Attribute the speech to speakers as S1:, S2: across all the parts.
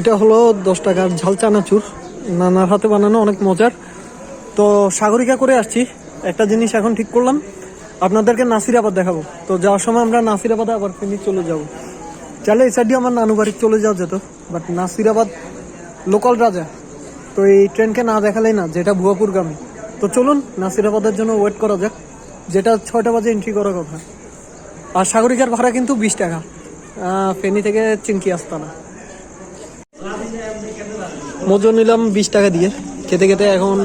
S1: এটা হলো দশ টাকার ঝাল চানাচুর। নানার হাতে বানানো অনেক মজার। তো সাগরিকা করে আসছি। একটা জিনিস এখন ঠিক করলাম। আপনাদেরকে নাসিরাবাদ দেখাবো। তো যাওয়ার সময় আমরা নাসিরাবাদে আবার ফিনি চলে যাব। চাইলে এই সাইডে আমার নানু বাড়ি চলে যাওয়া যেত বাট নাসিরাবাদ লোকাল রাজা। তো এই ট্রেনকে না দেখালেই না, যেটা ভুয়াপুরগামী। তো চলুন নাসিরাবাদের জন্য ওয়েট করা যাক। যেটা ছয়টা বাজে এন্ট্রি করার কথা। আর সাগরিকার ভাড়া কিন্তু বিশ টাকা। ফেনি থেকে চিনকি আস্তানা। মজো নিলাম বিশ টাকা দিয়ে। খেতে খেতে এখন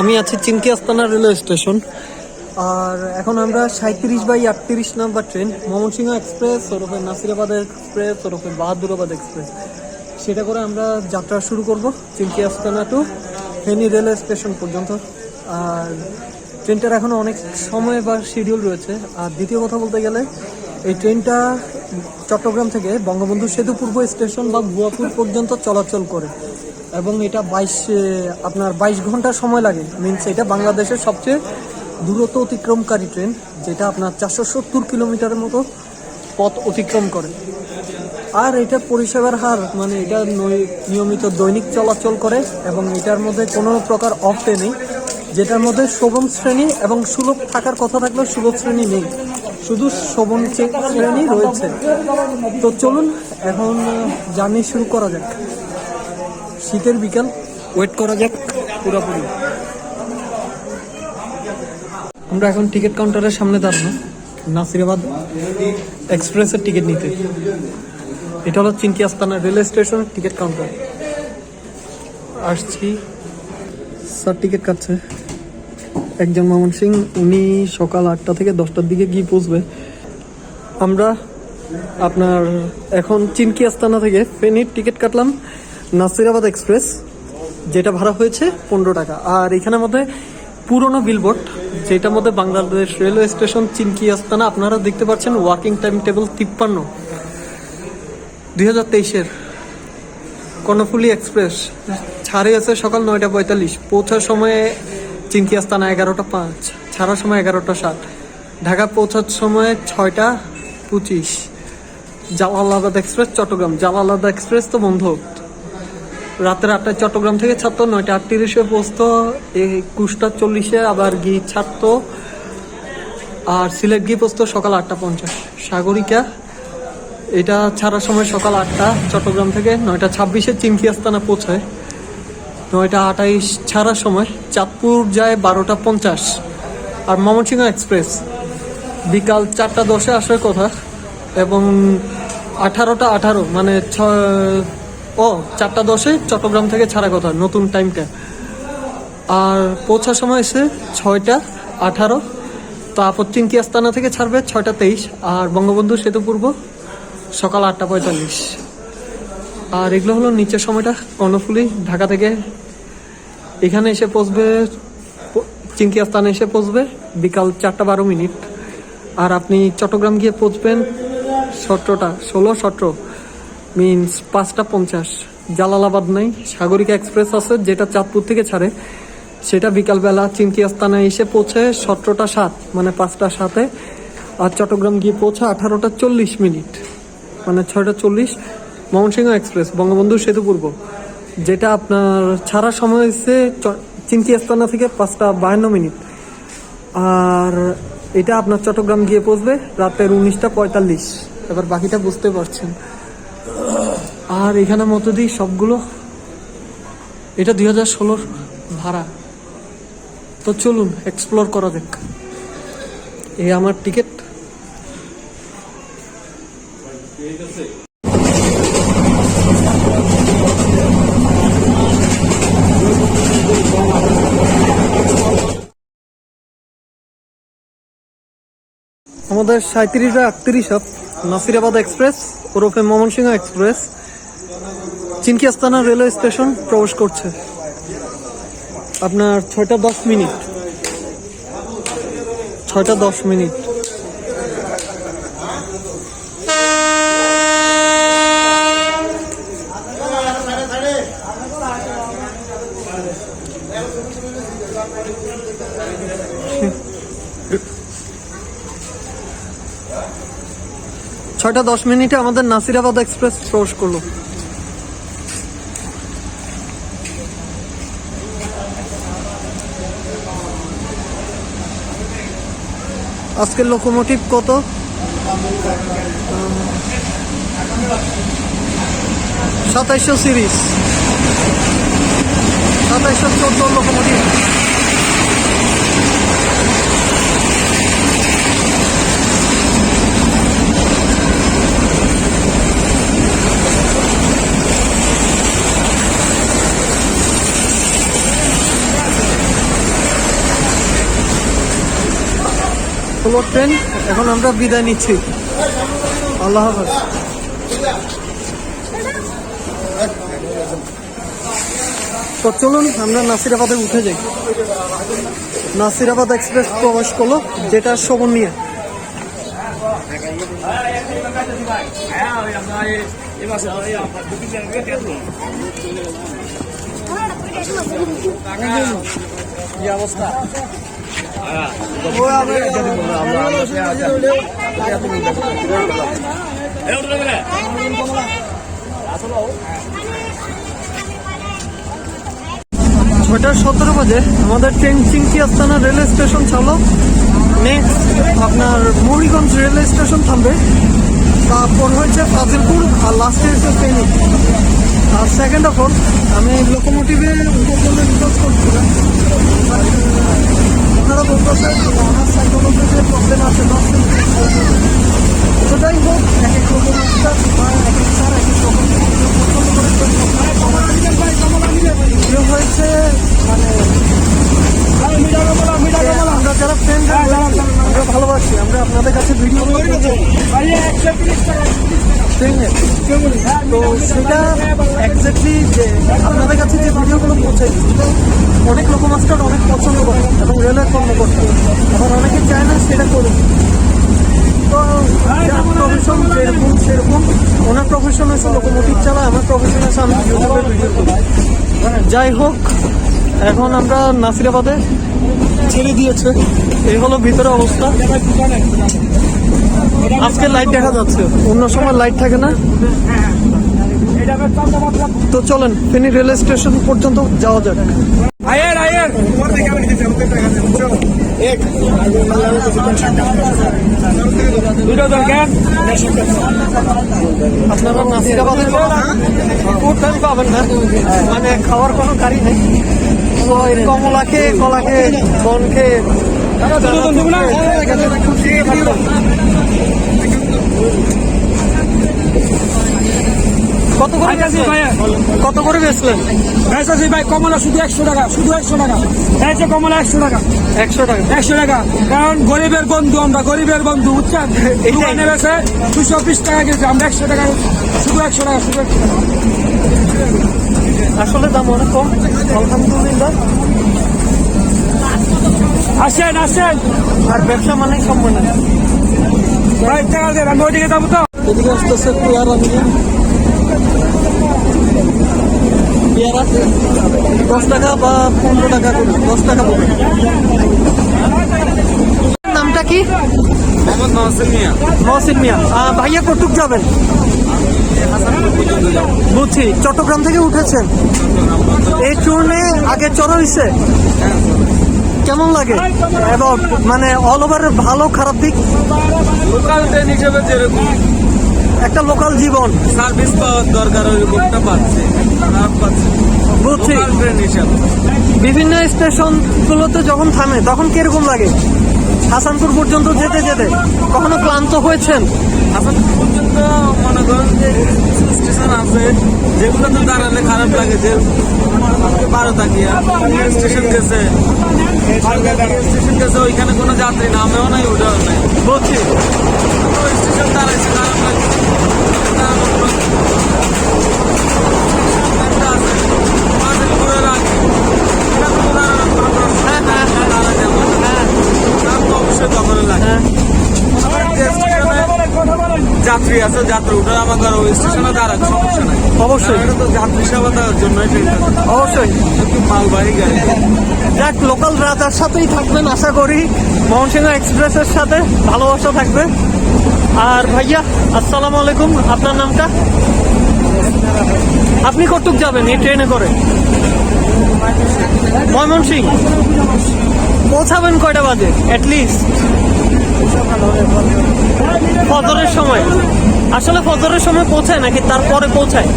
S1: আমি আছি চিনকি আস্তানা রেলওয়ে স্টেশন। আর এখন আমরা সাঁত্রিশ বাই আটত্রিশ নাম্বার ট্রেন, ময়মনসিংহ এক্সপ্রেস, ওরফে নাসিরাবাদ এক্সপ্রেস, ওরফে বাহাদুরাবাদ এক্সপ্রেস। সেটা করে আমরা যাত্রা শুরু করব চিনকি আস্তানা টু ফেনী রেলওয়ে স্টেশন পর্যন্ত। আর ট্রেনটার এখনও অনেক সময় বা শিডিউল রয়েছে। আর দ্বিতীয় কথা বলতে গেলে এই ট্রেনটা চট্টগ্রাম থেকে বঙ্গবন্ধু সেতু পূর্ব স্টেশন বা ভুয়াপুর পর্যন্ত চলাচল করে। এবং এটা বাইশ, আপনার বাইশ ঘণ্টা সময় লাগে। মিনস এটা বাংলাদেশের সবচেয়ে দূরত্ব অতিক্রমকারী ট্রেন, যেটা আপনার চারশো সত্তর কিলোমিটারের মতো পথ অতিক্রম করে। আর এটা পরিষেবার হার মানে এটা নিয়মিত দৈনিক চলাচল করে এবং এটার মধ্যে কোনো প্রকার অফ ডে নেই, যেটার মধ্যে শোভন শ্রেণি এবং সুলভ থাকার কথা থাকলেও সুলভ শ্রেণি নেই। শুধু চে- শ্রেণি রয়েছে। তো চলুন, এখন জার্নি শুরু করা যাক। শীতের বিকাল ওয়েট করা যাক পুরোপুরি। আমরা এখন টিকিট কাউন্টারের সামনে দাঁড়ানো নাসিরাবাদ এক্সপ্রেসের টিকিট নিতে। এটা হলো চিনকি আস্তানা রেলওয়ে স্টেশনের টিকিট কাউন্টার। আসছি। স্যার, টিকিট কাটছে। একজন মামন সিং উনি সকাল আটটা থেকে দশটার দিকে গিয়ে পৌঁছবে। আমরা আপনার এখন চিনকি আস্তানা থেকে ফেনীর টিকিট কাটলাম, নাসিরাবাদ এক্সপ্রেস, যেটা ভাড়া হয়েছে পনেরো টাকা। আর এখানের মধ্যে পুরনো বিলবোর্ড যেটার মধ্যে বাংলাদেশ রেলওয়ে স্টেশন, চিনকি আস্তানা, আপনারা দেখতে পাচ্ছেন ওয়ার্কিং টাইম টেবিল তিপ্পান্ন। দুই হাজার তেইশের কর্ণফুলি এক্সপ্রেস ছাড়ে আছে সকাল নয়টা পঁয়তাল্লিশ। পৌঁছার সময়ে চিনকি আস্তানা এগারোটা পাঁচ ছাড়ার সময় এগারোটা সাত। ঢাকা পৌঁছার সময় ছয়টা পঁচিশ। জালালাবাদ এক্সপ্রেস, চট্টগ্রাম। জালালাবাদ এক্সপ্রেস তো বন্ধ। রাতের আটটায় চট্টগ্রাম থেকে ছাড়তো, নয়টা আটত্রিশে পৌঁছতো এই কুষ্টা চল্লিশে আবার গি ছাড়তো। আর সিলেট গিয়ে পৌঁছতো সকাল আটটা পঞ্চাশ। সাগরিকা, এটা ছাড়ার সময় সকাল আটটা, চট্টগ্রাম থেকে নয়টা ছাব্বিশে চিনকি আস্তানা পৌঁছায়। নয়টা আটাইশ ছাড়ার সময় চাঁদপুর যায় বারোটা পঞ্চাশ। আর ময়মনসিংহ এক্সপ্রেস, বিকাল চারটা দশে আসার কথা এবং আঠারোটা আঠারো মানে ছ ও, চারটা দশে চট্টগ্রাম থেকে ছাড়া কথা, নতুন টাইমটা। আর পৌঁছার সময় এসে ছয়টা আঠারো, তারপর চিনকি আস্তানা থেকে ছাড়বে ছয়টা তেইশ, আর বঙ্গবন্ধু সেতু পূর্ব সকাল আটটা পঁয়তাল্লিশ। আর এগুলো হলো নিচের সময়টা, কর্ণফুলি, ঢাকা থেকে এখানে এসে পৌঁছবে চিনকি আস্তানে এসে পৌঁছবে বিকাল চারটা বারো মিনিট। আর আপনি চট্টগ্রাম গিয়ে পৌঁছবেন সতেরোটা, ষোলো, সতেরো মিনস পাঁচটা পঞ্চাশ। জালালাবাদ নাই, সাগরিকা এক্সপ্রেস আছে, যেটা চাঁদপুর থেকে ছাড়ে। সেটা বিকালবেলা চিনকি আস্তানায় এসে পৌঁছে সতেরোটা সাত মানে পাঁচটা সাতে। আর চট্টগ্রাম গিয়ে পৌঁছে আঠারোটা চল্লিশ মিনিট মানে ছয়টা চল্লিশ। ময়মনসিংহ এক্সপ্রেস, বঙ্গবন্ধু সেতু পূর্ব, যেটা আপনার ছাড়ার সময় হচ্ছে চ- চিনকি আস্তানা থেকে পাঁচটা বাহান্ন মিনিট। আর এটা আপনার চট্টগ্রাম গিয়ে পৌঁছবে রাতের উনিশটা পঁয়তাল্লিশ। এবার বাকিটা বুঝতে পারছেন। আর এখানের মধ্যে দিই সবগুলো, এটা দুই হাজার ষোলোর ভাড়া। তো চলুন এক্সপ্লোর করা যাক। এই আমার টিকিট আমাদের সাঁত্রিশ বা আটত্রিশ হাত নাসিরাবাদ এক্সপ্রেস, ওরফে Mymensingh express. চিনকি Astana railway station প্রবেশ করছে। আপনার ছয়টা দশ মিনিট। ছয়টা দশ মিনিট। ছয়টা দশ মিনিটে আমাদের নাসিরাবাদ এক্সপ্রেস প্রবেশ করল। আজকের লোকোমোটিভ কত? সাতাইশো সিরিজ সাতাইশো চোদ্দ লোকোমোটিভ হলো ট্রেন এখন আমরা বিদায় নিচ্ছি। আল্লাহ হাফেজ। তো চলুন আমরা নাসিরাবাদে উঠে যাই। নাসিরাবাদ এক্সপ্রেস প্রবেশ করল যেটা শোভন নিয়ে। ছয়টা সতেরো বাজে। আমাদের ট্রেন চিংকি আস্তানা রেলওয়ে স্টেশন ছাড়লো। নেক্সট আপনার মুড়িগঞ্জ রেলওয়ে স্টেশন থামবে। তারপর হয়েছে ফাজিলপুর আর লাস্টে হচ্ছে ফেনী। আর সেকেন্ড অফ অল আমি লোকোমোটিভে জন্য রিকোয়েস্ট করছিলাম But, আহ, ওনারা বলতেছে আমার সাইকোলজির যে প্রবলেম আছে যাই হোক এক এক রকম এক এক স্যার এক এক রকম পছন্দ হয়েছে মানে আমরা যারা ফ্রেন্ড আমরা ভালোবাসি আমরা আপনাদের কাছে ভিডিও তো সেটা যে আপনাদের কাছে অনেক অনেক পছন্দ করে এবং রেলের কর্মকর্তা আবার অনেকে চায় না সেটা করুন তো প্রফেশন যেরকম সেরকম ওনার প্রফেশন হচ্ছে লোকোমোটিভ চালায়, আমার প্রফেশন হচ্ছে আমি ইউটিউবে ভিডিও করি। যাই হোক, এখন আমরা নাসিরাবাদে ছেড়ে দিয়েছে। এই হলো ভিতরে অবস্থা। আজকে লাইট দেখা যাচ্ছে। অন্য সময় লাইট থাকে না? তো চলেন ফেনী রেল স্টেশন পর্যন্ত যাওয়া যাক।
S2: আয়ের আয়ের। দুটো
S1: আপনারা পাবেন না। মানে খাওয়ার কোনো গাড়ি নেই। তো এই কমলা খেয়ে কলা খেয়ে বন খেয়ে কত করে। কত করে বেচলেন?
S2: ভেসাসি ভাই কমলা শুধু একশো টাকা শুধু একশো টাকা। ভেসে কমলা একশো টাকা।
S1: একশো টাকা।
S2: একশো টাকা। কারণ গরিবের বন্ধু আমরা গরিবের বন্ধু বুঝছেন। দোকানে বেছে দুশো বিশ টাকা কেজি আমরা একশো টাকা শুধু একশো টাকা শুধু একশো টাকা।
S1: আসলে দাম অনেক কম। আলহামদুলিল্লাহ।
S2: আসেন আসেন।
S1: আর ব্যবসা মানে সম্মান না
S2: ভাই টাকা দেন আমি ওইদিকে যাব তো।
S1: এদিকে আসতেছে পেয়ারা নিয়ে। পেয়ারা? দশ টাকা বা পনেরো টাকা করে দশ টাকা পড়বে নামটা কি?
S3: মোহাম্মদ মিয়া।
S1: মহসিন মিয়া। ভাইয়া কটুক যাবেন? বুঝছি চট্টগ্রাম থেকে উঠেছেন। এই ট্রেনে আগে চড়া হয়েছে কেমন লাগে? এবং মানে অল ওভার ভালো খারাপ দিক?
S3: লোকাল ট্রেন হিসেবে যেরকম
S1: একটা লোকাল জীবন।
S3: সার্ভিস পাওয়ার দরকার ওইরকমটা পাচ্ছে। পাচ্ছে।
S1: বুঝছি।
S3: ট্রেন হিসাবে।
S1: বিভিন্ন স্টেশন গুলোতে যখন থামে তখন কীরকম লাগে? হাসানপুর পর্যন্ত যেতে যেতে কখনো ক্লান্ত হয়েছেন?
S3: হাসানপুর পর্যন্ত মনে করেন যে স্টেশন আছে যেগুলোতে দাঁড়ালে খারাপ লাগে যে বারো তাকিয়া স্টেশন গেছে। স্টেশন গেছে ওইখানে কোনো যাত্রী নামেও নাই ওটাও নাই।
S1: বলছি।
S3: স্টেশন দাঁড়াইছে
S1: হ্যাঁ হ্যাঁ হ্যাঁ
S3: যাত্রী আছে যাত্রী উঠে আমাকে আর ওই স্টেশনে দাঁড়াক সমস্যা নাই।
S1: অবশ্যই।
S3: যাত্রী সেবা দেওয়ার জন্যই
S1: অবশ্যই।
S3: মালবাহী গাড়ি।
S1: যাক লোকাল রাজার সাথেই থাকবেন আশা করি। মহনসিংহ এক্সপ্রেসের সাথে ভালোবাসা থাকবে। আর ভাইয়া আসসালামু আলাইকুম। আপনার নামটা? আপনি কতটুক যাবেন এই ট্রেনে করে? ময়মনসিং পৌঁছাবেন কয়টা বাজে? অ্যাটলিস্ট ফজরের সময়? আসলে ফজরের সময় পৌঁছায় নাকি তারপরে পৌঁছায়?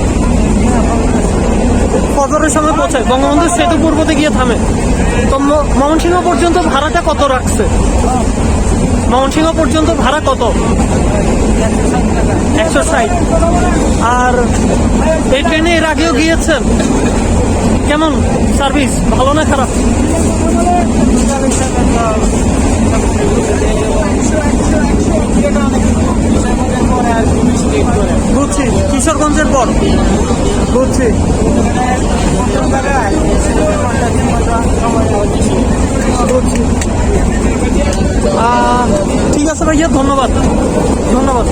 S1: ফজরের সময় পৌঁছায়। বঙ্গবন্ধু সেতু পূর্বতে গিয়ে থামে। তো ময়মনসিংহ পর্যন্ত ভাড়াটা কত রাখছে? ময়মনসিংহ পর্যন্ত ভাড়া কত? একশো ষাট। আর এই ট্রেনে এর আগেও গিয়েছেন? কেমন? সার্ভিস? ভালো না খারাপ? বুঝছি, কিশোরগঞ্জের পর। বুঝছি। ঠিক আছে ভাইয়া, ধন্যবাদ। ধন্যবাদ।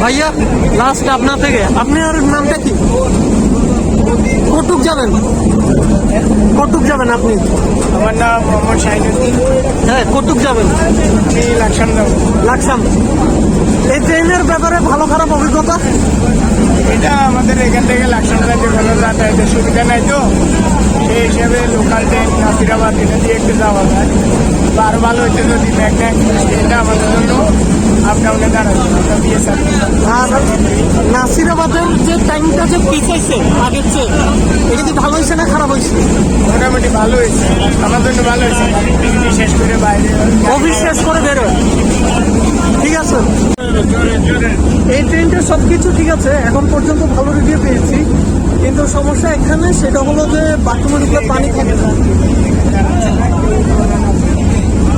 S1: ভাইয়া লাস্ট আপনার থেকে। আপনার নামটা কি? কটুক যাবেন কটুক যাবেন আপনি?
S2: আমার নাম মোহাম্মদ শাহিনুদ্দিন।
S1: হ্যাঁ কটুক যাবেন?
S2: আমি লাকসাম যাব
S1: লাকসাম। এই ট্রেনের ব্যাপারে ভালো খারাপ অভিজ্ঞতা?
S2: এটা আমাদের এখান থেকে লাকসাম রাজ্যে কোনো যাতায়াতের সুবিধা নাই তো। সেই হিসাবে লোকাল ট্রেন নাসিরাবাদ এটা দিয়ে একটু যাওয়া যায়। বা আরও ভালো হচ্ছে যদি ম্যাগনা এক্সপ্রেস ট্রেনটা আমাদের জন্য
S1: আর নাসিরাবাদের যে টাইমটা যে পিছাইছে আগের চেয়ে এটা কি ভালো হয়েছে না খারাপ হয়েছে?
S2: মোটামুটি ভালো হয়েছে। আমার জন্য ভালো হয়েছে। শেষ করে বাইরে।
S1: অফিস শেষ করে বেরোয় ঠিক আছে। এই ট্রেনটার সব কিছু ঠিক আছে এখন পর্যন্ত ভালো রিভিউ পেয়েছি। কিন্তু সমস্যা এখানে সেটা হলো যে বাথরুমে ঢুকলে পানি থাকে না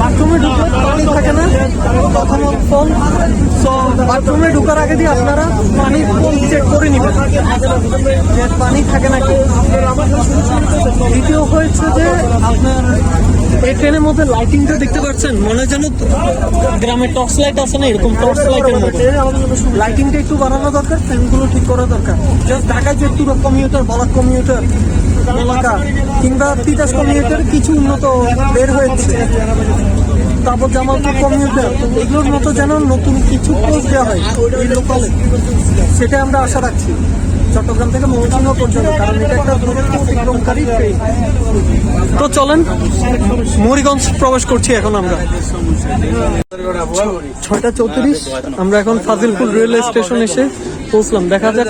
S1: বাথরুমে ঢুকলে পানি থাকে না প্রথমত ফোন সো বাথরুমে ঢুকার আগে দিয়ে আপনারা পানির ফোন চেক করে নেবেন। যে পানি থাকে নাকি। দ্বিতীয় হয়েছে যে আপনার এই ট্রেনের মধ্যে লাইটিংটা দেখতে পাচ্ছেন, মনে হয় যেন গ্রামে টর্চ লাইট আছে না, এরকম টর্চ লাইটের মতো। লাইটিংটা একটু বাড়ানো দরকার ফ্যানগুলো ঠিক করা দরকার। জাস্ট ঢাকায় যে একটু কমিউটার বলাক কমিউটার এলাকা, কিংবা তিতাস কমিউটার কিছু উন্নত বের হয়েছে। তারপর জামালপুর কমিউটার এগুলোর মতো যেন নতুন কিছু পোস্ট দেওয়া হয় এই লোকালে সেটা আমরা আশা রাখছি। চট্টগ্রাম থেকে মৌসুমা পর্যন্ত, কারণ এটা একটা দূরত্ব অতিক্রমকারী তো চলেন মুড়িগঞ্জ প্রবেশ করছি এখন আমরা। ছয়টা চৌত্রিশ, আমরা এখন ফাজিলপুর রেলওয়ে স্টেশন এসে পৌঁছলাম। দেখা যাক,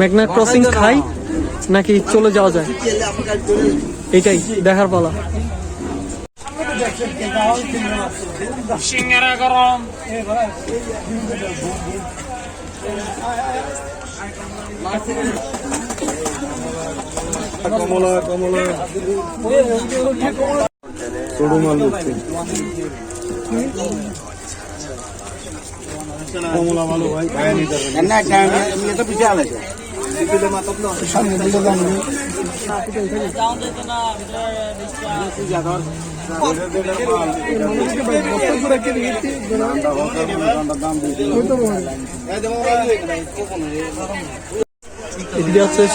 S1: মেঘনা ক্রসিং খাই নাকি চলে যাওয়া যায়। এটাই দেখার পালা। সিঙ্গারা গরম কমলা কমলা সরুমাল কমলা ভালো ভাই খায় পিছিয়ে আলাদা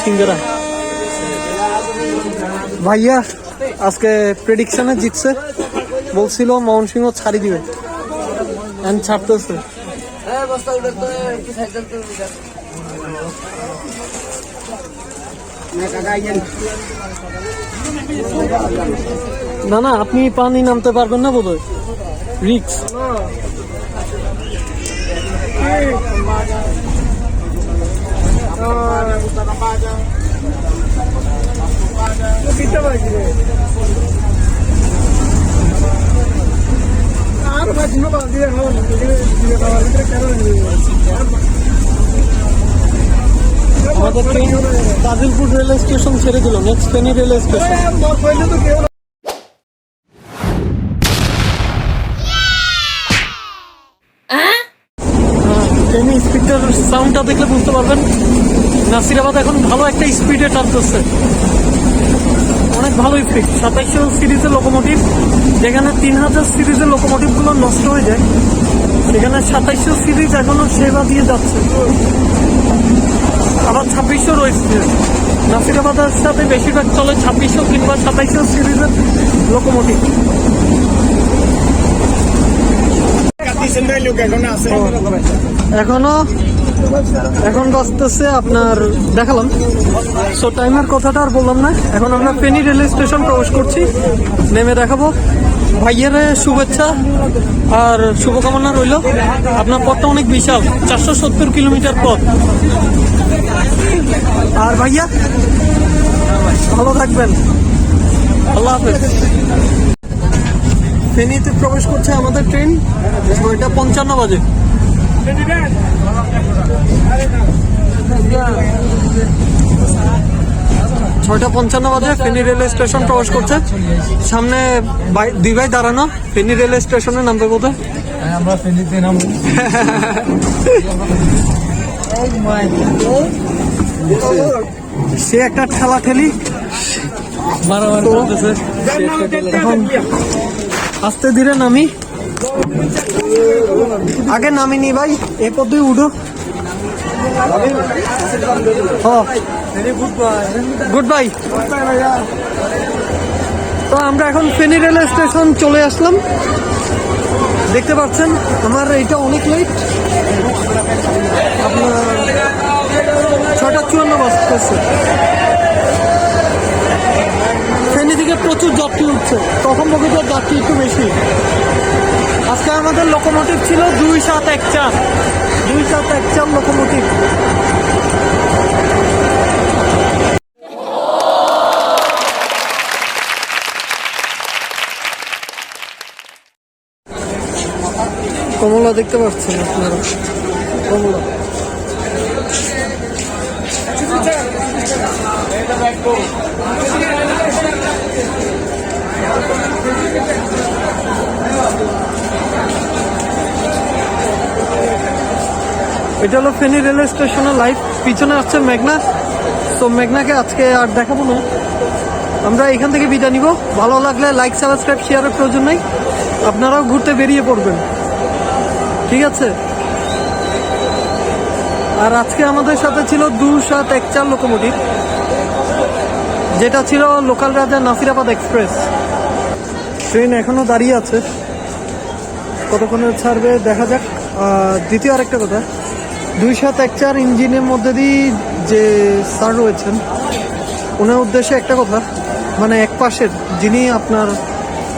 S1: সিঙ্গারা। ভাইয়া আজকে প্রেডিকশনে জিতছে। বলছিল মোহন সিংহ ছাড়ি দিবে। এখন ছাড়তেছে। না না আপনি পানি নামতে পারবেন না বোধহয়। রিক্স আমাদের ট্রেন কাজিলপুর রেলওয়ে স্টেশন ছেড়ে দিল নেক্সট ফেনী রেলওয়ে স্টেশন ট্রেনে স্পিডটার সাউন্ডটা দেখলে বুঝতে পারবেন। নাসিরাবাদ এখন ভালো একটা স্পিডে টানতেছে। অনেক ভালো স্পিড সাতাইশশো সিরিজের লোকোমোটিভ যেখানে তিন হাজার সিরিজের লোকোমোটিভগুলো নষ্ট হয়ে যায়, সেখানে সাতাইশশো সিরিজ এখনও সেবা দিয়ে যাচ্ছে। আবার ছাব্বিশশো রয়েছে। নাসিরাবাদের সাথে বেশিরভাগ চলে ছাব্বিশশো কিংবা সাতাইশশো সিরিজের লোকোমোটিভ
S2: লোক এখন
S1: এখনও? বাজতেছে আপনার দেখালাম। সো টাইমের কথাটা আর বললাম না। এখন আমরা ফেনী রেলওয়ে স্টেশন প্রবেশ করছি। নেমে দেখাবো। ভাইয়ের শুভেচ্ছা আর শুভকামনা রইল। আপনার পথটা অনেক বিশাল চারশো সত্তর কিলোমিটার পথ। আর ভাইয়া ভালো থাকবেন। আল্লাহ হাফেজ। ফেনীতে প্রবেশ করছে আমাদের ট্রেন ছয়টা পঞ্চান্ন বাজে। ছয়টা পঞ্চান্ন বাজে ফেনী রেলওয়ে স্টেশন প্রবেশ করছে। সামনে দুই ভাই দাঁড়ানো। ফেনী রেলওয়ে স্টেশনে নামবে বোধহয়
S3: আমরা ফেনীতে নাম
S1: সে একটা ঠেলা ঠেলি। এখন আস্তে ধীরে নামি। আগে নামিনি ভাই এ পদ্ধতি উঠো। Goodbye. তো আমরা এখন ফেনী রেল স্টেশন চলে আসলাম। দেখতে পাচ্ছেন আমার এটা অনেক লেট আপনার ছটা চুয়ান্ন বাজতেছে ফেনী থেকে প্রচুর যাত্রী উঠছে। তখন বগিতে যাত্রী একটু বেশি। আজকে আমাদের লোকোমোটিভ ছিল দুই সাত এক চার। দুই সাত এক চার লোকোমোটিভ কমলা দেখতে পাচ্ছেন আপনারা? কমলা। এটা হলো ফেনী রেলওয়ে স্টেশনের লাইভ পিছনে আসছে মেঘনা। তো মেঘনাকে আজকে আর দেখাবো না। আমরা এখান থেকে বিদায় নিব। ভালো লাগলে লাইক সাবস্ক্রাইব শেয়ারের প্রয়োজন নেই। আপনারাও ঘুরতে বেরিয়ে পড়বেন। ঠিক আছে? আর আজকে আমাদের সাথে ছিল দু সাত এক চার লোকোমোটিভ যেটা ছিল লোকাল রাজা নাসিরাবাদ এক্সপ্রেস। ট্রেন এখনও দাঁড়িয়ে আছে। কতক্ষণে ছাড়বে দেখা যাক। দ্বিতীয় আরেকটা কথা। দুই সাত এক চার ইঞ্জিনের মধ্যে দিয়ে যে স্যার রয়েছেন, ওনার উদ্দেশ্যে একটা কথা। মানে এক পাশের, যিনি আপনার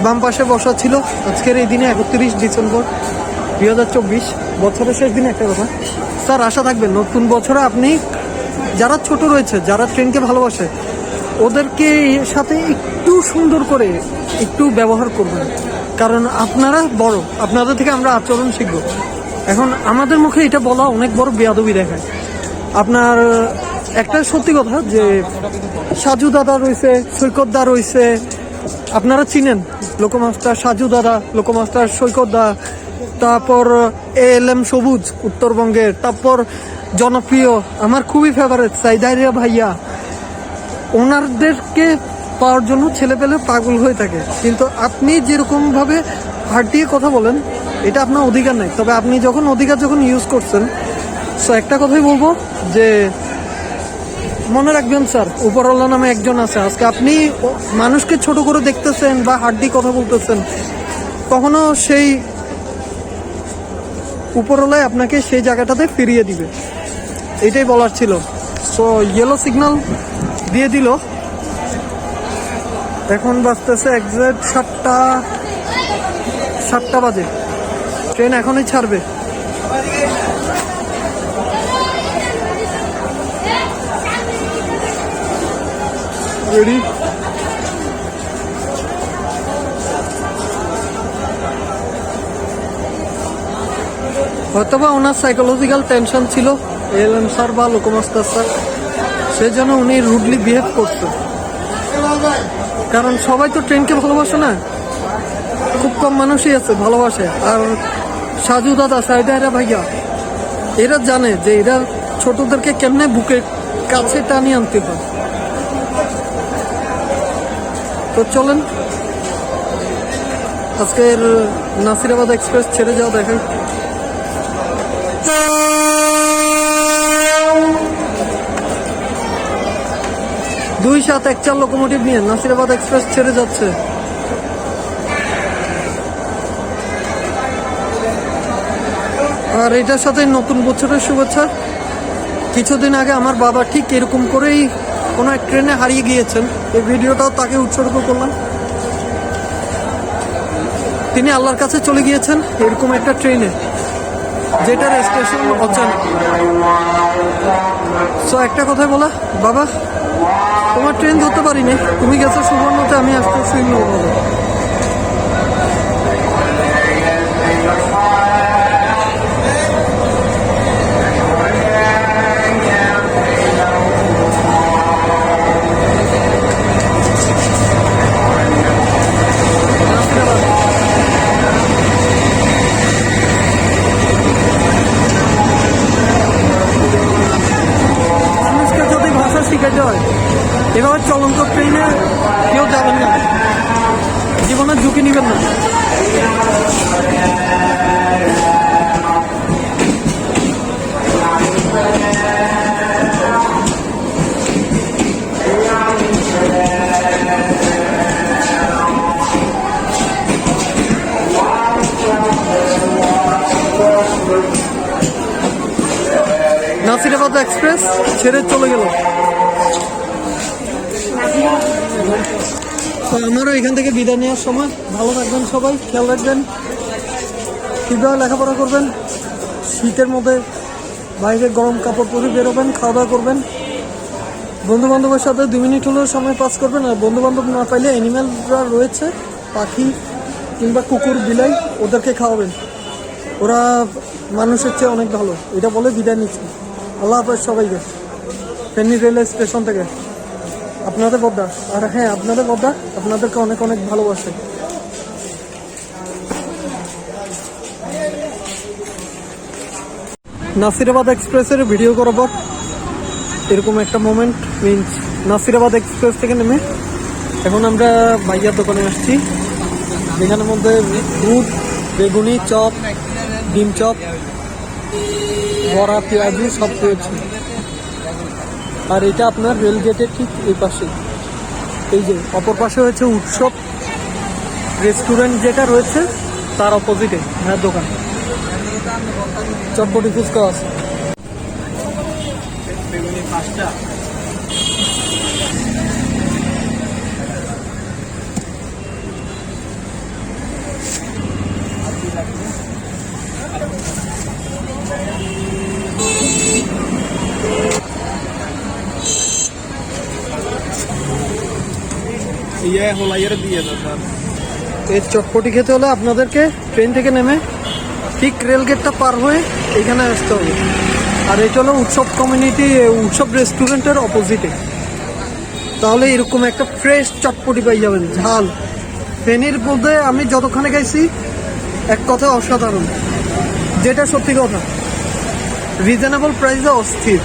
S1: বাম পাশে বসা ছিল, আজকের এই দিনে একত্রিশ ডিসেম্বর দুই হাজার চব্বিশ, বছরের শেষ দিনে একটা কথা। স্যার, আশা থাকবেন নতুন বছরে আপনি যারা ছোট রয়েছে, যারা ট্রেনকে ভালোবাসে ওদেরকে সাথে একটু সুন্দর করে একটু ব্যবহার করবেন। কারণ আপনারা বড়, আপনাদের থেকে আমরা আচরণ শিখব। এখন আমাদের মুখে এটা বলা অনেক বড় বেয়াদবি দেখায়। আপনার, একটা সত্যি কথা যে সাজু দাদা রয়েছে, সৈকত দা রয়েছে, আপনারা চিনেন লোকমাস্টার, সাজু দাদা, লোকমাস্টার সৈকত দা, তারপর এ এল এম সবুজ উত্তরবঙ্গের, তারপর জনপ্রিয়, আমার খুবই ফেভারেট সাইদারিয়া ভাইয়া। ওনারদেরকে পাওয়ার জন্য ছেলে পেলে পাগল হয়ে থাকে। কিন্তু আপনি যেরকম ভাবে হাট দিয়ে কথা বলেন, এটা আপনার অধিকার নাই। তবে আপনি যখন অধিকার যখন ইউজ করছেন সো একটা কথাই বলব যে, মনে রাখবেন স্যার, উপরওয়ালা নামে একজন আছে। আজকে আপনি মানুষকে ছোট করে দেখতেছেন বা দিয়ে কথা বলতেছেন, কখনো সেই উপরওয়ালায় আপনাকে সেই জায়গাটাতে ফিরিয়ে দিবে। এটাই বলার ছিল। সো ইয়েলো সিগন্যাল দিয়ে দিল। এখন বাজতেছে একজ্যাক্ট সাতটা সাতটা বাজে। ট্রেন এখনই ছাড়বে। রেডি হয়তোবা ওনার সাইকোলজিক্যাল টেনশন ছিল। এল এম স্যার বা লোকমাস্টার স্যার। সেজন্য উনি রুডলি বিহেভ করছে। কারণ সবাই তো ট্রেনকে ভালোবাসে না। খুব কম মানুষই আছে ভালোবাসে। আর সাজু দাদা সাইডাইরা ভাইয়া, এরা জানে যে এরা ছোটদেরকে কেমনে বুকে কাছে টানিয়ে আনতে হয়। তো চলেন, আজকের নাসিরাবাদ এক্সপ্রেস ছেড়ে যাওয়া দেখেন। দুই সাত এক চার লোকোমোটিভ নিয়ে নাসিরাবাদ এক্সপ্রেস ছেড়ে যাচ্ছে। আর এটার সাথে নতুন বছরের শুভেচ্ছা। কিছুদিন আগে আমার বাবা ঠিক এরকম করেই কোনো এক ট্রেনে হারিয়ে গিয়েছেন। এই ভিডিওটাও তাকে উৎসর্গ করলাম। তিনি আল্লাহর কাছে চলে গিয়েছেন এরকম একটা ট্রেনে, যেটার স্টেশন অচেনা সো একটা কথা বলা, বাবা, তোমার ট্রেন ধরতে পারিনি। তুমি গেছো সুবর্ণতে, আমি আসতে শূন্য শিখাতে হয়। এভাবে চলন্ত ট্রেনে কেউ যাবেন না। জীবনের ঝুঁকি নেবেন না। থেকে বিদায় নেওয়ার সময় ভালো থাকবেন সবাই, খেয়াল রাখবেন। ঠিকভাবে লেখাপড়া করবেন, শীতের মধ্যে বাইরে গরম কাপড় পরে বেরোবেন খাওয়া দাওয়া করবেন। বন্ধু বান্ধবের সাথে দু মিনিট হলেও সময় পাস করবেন, আর বন্ধু বান্ধব না পাইলে অ্যানিম্যালরা রয়েছে, পাখি কিংবা কুকুর, বিলাই, ওদেরকে খাওয়াবেন। ওরা মানুষের চেয়ে অনেক ভালো, এটা বলে বিদায় নিচ্ছি। আল্লাহ হাফেজ সবাইকে। ফেনী রেলওয়ে স্টেশন থেকে। আপনাদের বদ্দা আর হ্যাঁ আপনাদের বদ্দা আপনাদেরকে অনেক অনেক ভালোবাসে। নাসিরাবাদ এক্সপ্রেসের ভিডিও করার এরকম একটা মোমেন্ট মিনস নাসিরাবাদ এক্সপ্রেস থেকে নেমে এখন আমরা ভাইয়ার দোকানে আসছি। যেখানের মধ্যে দুধ, বেগুনি, চপ, ডিম চপ, বড়া, পেঁয়াজু সব পেয়েছি। আর এটা আপনার রেল গেটের ঠিক এই পাশে। এই যে, অপর পাশে হয়েছে উৎসব। রেস্টুরেন্ট যেটা রয়েছে, তার অপোজিটে হ্যাঁ দোকান। চটপটি ফুচকা আছে।
S3: দিয়ে স্যার।
S1: এই চটপটি খেতে হলে আপনাদেরকে ট্রেন থেকে নেমে ঠিক রেল গেটটা পার হয়ে এখানে আসতে হবে। আর এটা হলো উৎসব কমিউনিটি উৎসব রেস্টুরেন্টের অপোজিটে তাহলে এরকম একটা ফ্রেশ চটপটি পাই যাবেন, ঝাল। ফেনীর মধ্যে আমি যতক্ষণে গেছি এক কথা অসাধারণ। যেটা সত্যি কথা রিজনেবল প্রাইসে অস্থির।